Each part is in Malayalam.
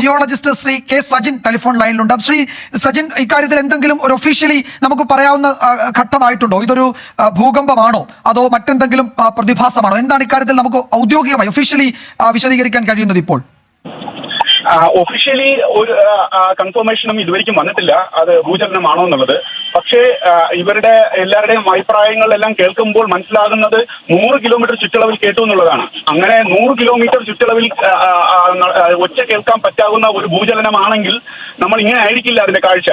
Geologist Shri K Sajin telephone ലൈനിലുണ്ട്. Shri Sajin ഇക്കാര്യത്തിൽ എന്തെങ്കിലും ഒരു ഒഫീഷ്യലി നമുക്ക് പറയാവുന്ന ഘട്ടമായിട്ടുണ്ടോ? ഇതൊരു ഭൂകമ്പമാണോ? അതോ മറ്റെന്തെങ്കിലും പ്രതിഭാസമാണോ? എന്താണ് ഇക്കാര്യത്തിൽ നമുക്ക് ഔദ്യോഗികമായി ഒഫീഷ്യലി വിശദീകരിക്കാൻ കഴിയുന്നത് ഇപ്പോൾ? ഒഫീഷ്യലി ഒരു കൺഫർമേഷനും ഇതുവരെയ്ക്കും വന്നിട്ടില്ല. അത് ഭൂചലനമാണോ എന്നുള്ളത്. പക്ഷേ ഇവരുടെ എല്ലാവരുടെയും അഭിപ്രായങ്ങളെല്ലാം കേൾക്കുമ്പോൾ മനസ്സിലാകുന്നത് നൂറ് കിലോമീറ്റർ ചുറ്റളവിൽ കേട്ടു എന്നുള്ളതാണ്. അങ്ങനെ നൂറ് കിലോമീറ്റർ ചുറ്റളവിൽ ഒറ്റ കേൾക്കാൻ പറ്റാവുന്ന ഒരു ഭൂചലനമാണെങ്കിൽ നമ്മൾ ഇങ്ങനെ ആയിരിക്കില്ല അതിന്റെ കാഴ്ച.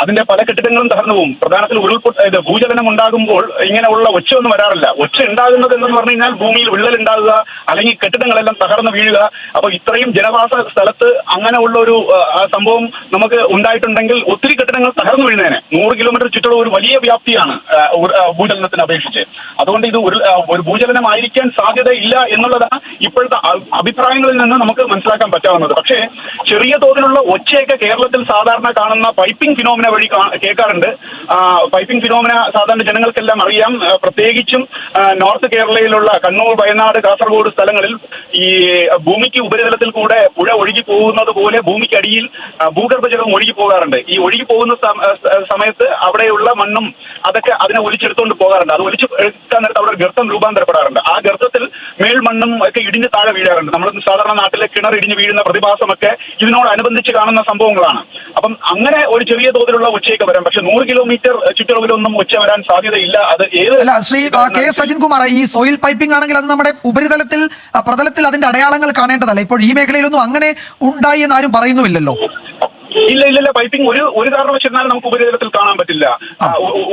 അതിന്റെ പല കെട്ടിടങ്ങളും തകർന്നു പോകും പ്രധാനത്തിൽ ഉരുൾപൊട്ട ഭൂചലനം ഉണ്ടാകുമ്പോൾ ഇങ്ങനെയുള്ള ഒച്ച ഒന്നും വരാറില്ല. ഒച്ച ഉണ്ടാകുന്നത് എന്ന് പറഞ്ഞു കഴിഞ്ഞാൽ ഭൂമിയിൽ വിള്ളൽ ഉണ്ടാകുക അല്ലെങ്കിൽ കെട്ടിടങ്ങളെല്ലാം തകർന്നു വീഴുക. അപ്പൊ ഇത്രയും ജനവാസ സ്ഥലത്ത് അങ്ങനെയുള്ള ഒരു സംഭവം നമുക്ക് ഉണ്ടായിട്ടുണ്ടെങ്കിൽ ഒത്തിരി കെട്ടിടങ്ങൾ തകർന്നു വീഴുന്നതിന് നൂറ് കിലോമീറ്റർ ചുറ്റുള്ള ഒരു വലിയ വ്യാപ്തിയാണ് ഭൂചലനത്തിന് അപേക്ഷിച്ച്. അതുകൊണ്ട് ഇത് ഒരു ഭൂചലനമായിരിക്കാൻ സാധ്യതയില്ല എന്നുള്ളതാണ് ഇപ്പോഴത്തെ അഭിപ്രായങ്ങളിൽ നിന്ന് നമുക്ക് മനസ്സിലാക്കാൻ പറ്റാവുന്നത്. പക്ഷേ ചെറിയ തോതിലുള്ള ഒച്ചയൊക്കെ കേരളത്തിൽ സാധാരണ കാണുന്ന പൈപ്പിംഗ് ഫിനോമിന വഴി കാ- കേൾക്കാറുണ്ട്. പൈപ്പിംഗ് ഫിനോമിന സാധാരണ ജനങ്ങൾക്കെല്ലാം അറിയാം. പ്രത്യേകിച്ചും നോർത്ത് കേരളയിലുള്ള കണ്ണൂർ വയനാട് കാസർഗോഡ് സ്ഥലങ്ങളിൽ ഈ ഭൂമിക്ക് ഉപരിതലത്തിൽ കൂടെ പുഴ ഒഴുകി പോകുന്നത് പോലെ ഭൂമിക്കടിയിൽ ഭൂഗർഭജലവും ഭൂഗർഭജലം ഒഴുകി പോകാറുണ്ട്. ഈ ഒഴുകി പോകുന്ന സമയത്ത് അവിടെയുള്ള മണ്ണും അതൊക്കെ അതിനെ ഒലിച്ചെടുത്തുകൊണ്ട് പോകാറുണ്ട്. അത് ഒലിച്ച് എടുക്കാൻ നേരത്ത് അവിടെ ഗർത്തം രൂപാന്തരപ്പെടാറുണ്ട്. ആ ഗർത്തത്തിൽ മേൽമണ്ണും ഒക്കെ ഇടിഞ്ഞ് താഴെ വീഴാറുണ്ട്. നമ്മൾ സാധാരണ നാട്ടിലെ കിണർ ഇടിഞ്ഞ് വീഴുന്ന പ്രതിഭാസമൊക്കെ ഇതിനോടനുബന്ധിച്ച് കാണുന്ന സംഭവങ്ങളാണ്. അപ്പം അങ്ങനെ ഒരു ചെറിയ തോതിലുള്ള ഉച്ചയൊക്കെ വരാം. പക്ഷെ നൂറ് കിലോമീറ്റർ ചുറ്റളവിലൊന്നും ഉച്ച വരാൻ സാധ്യതയില്ല. അത് ഏത് ശ്രീ കെ സജിൻ കുമാർ ഈ സോയിൽ പൈപ്പിംഗ് ആണെങ്കിൽ അത് നമ്മുടെ ഉപരിതലത്തിൽ പ്രതലത്തിൽ അതിന്റെ അടയാളങ്ങൾ കാണേണ്ടതല്ല? ഇപ്പോൾ ഈ മേഖലയിലൊന്നും അങ്ങനെ ഉണ്ടായി എന്നാരും പറയുന്നുമില്ലല്ലോ. ഇല്ല ഇല്ല ഇല്ല. പൈപ്പിംഗ് ഒരു ഒരു കാരണവശാലും നമുക്ക് ഉപരിതലത്തിൽ കാണാൻ പറ്റില്ല.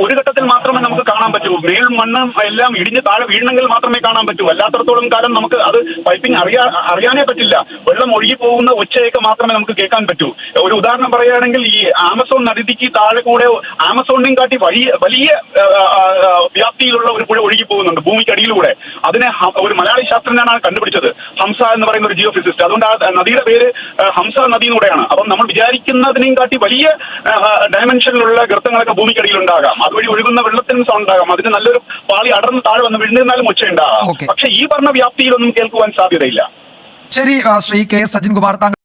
ഒരു ഘട്ടത്തിൽ മാത്രമേ നമുക്ക് കാണാൻ പറ്റൂ. മേൽ മണ്ണ് എല്ലാം ഇടിഞ്ഞ് താഴെ വീഴണമെങ്കിൽ മാത്രമേ കാണാൻ പറ്റൂ. അല്ലാത്തടത്തോളം കാലം നമുക്ക് അത് പൈപ്പിംഗ് അറിയാ അറിയാനേ പറ്റില്ല. വെള്ളം ഒഴുകി പോകുന്ന ഒച്ചയൊക്കെ മാത്രമേ നമുക്ക് കേൾക്കാൻ പറ്റൂ. ഒരു ഉദാഹരണം പറയുകയാണെങ്കിൽ ഈ ആമസോൺ നദിക്ക് താഴെ കൂടെ ആമസോണിനെയും കാട്ടി വലിയ വലിയ വ്യാപ്തിയിലുള്ള ഒരു പുഴ ഒഴുകി പോകുന്നുണ്ട് ഭൂമിക്കടിയിലൂടെ അതിനെ ഒരു മലയാളി ശാസ്ത്രജ്ഞനാണ് കണ്ടുപിടിച്ചത്. ഹംസ എന്ന് പറയുന്ന ഒരു ജിയോ ഫിസിസ്റ്റ് അതുകൊണ്ട് ആ നദിയുടെ പേര് ഹംസ നദി കൂടെയാണ് അപ്പം നമ്മൾ വിചാരിക്കുന്നതിനെയും കാട്ടി വലിയ ഡയമെൻഷനിലുള്ള ഗർത്തങ്ങളൊക്കെ ഭൂമിക്കടിയിൽ ഉണ്ടാകാം. അതുവഴി ഒഴുകുന്ന വെള്ളത്തിനും സൗണ്ട് ഉണ്ടാകാം. അതിന് നല്ലൊരു പാളി അടർന്ന് താഴെ വന്ന് വീഴുന്നിരുന്നാലും ഒച്ച ഉണ്ടാകാം പക്ഷെ ഈ പറഞ്ഞ വ്യാപ്തിയിലൊന്നും കേൾക്കുവാൻ സാധ്യതയില്ല. ശരി ശ്രീ കെ സജിൻ കുമാർ താങ്കൾ